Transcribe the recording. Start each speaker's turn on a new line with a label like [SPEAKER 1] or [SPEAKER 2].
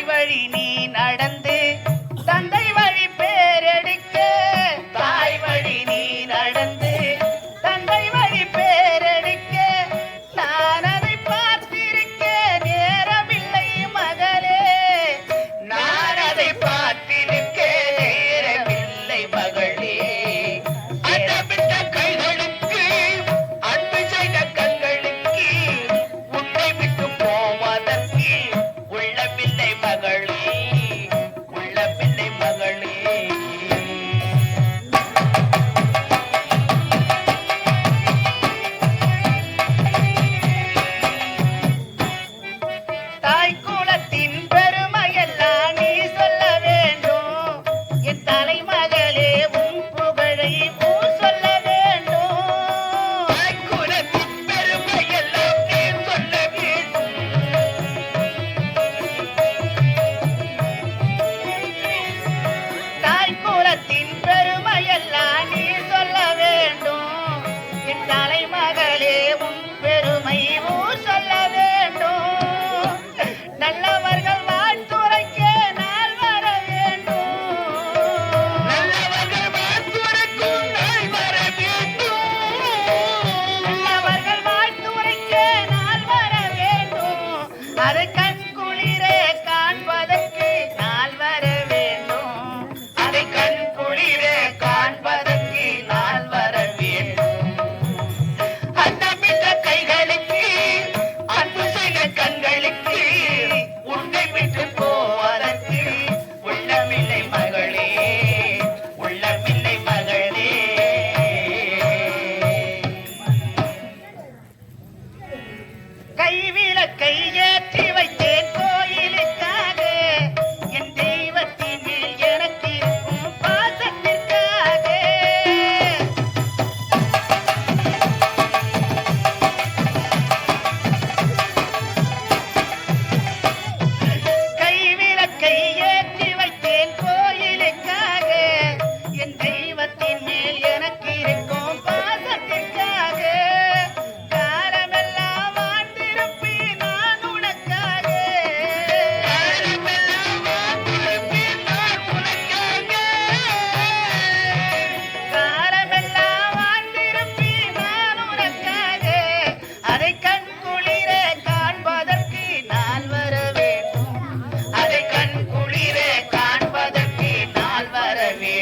[SPEAKER 1] தாய் வழி நீ கைவிளக்கை ஏற்றி வைத்த தொடவே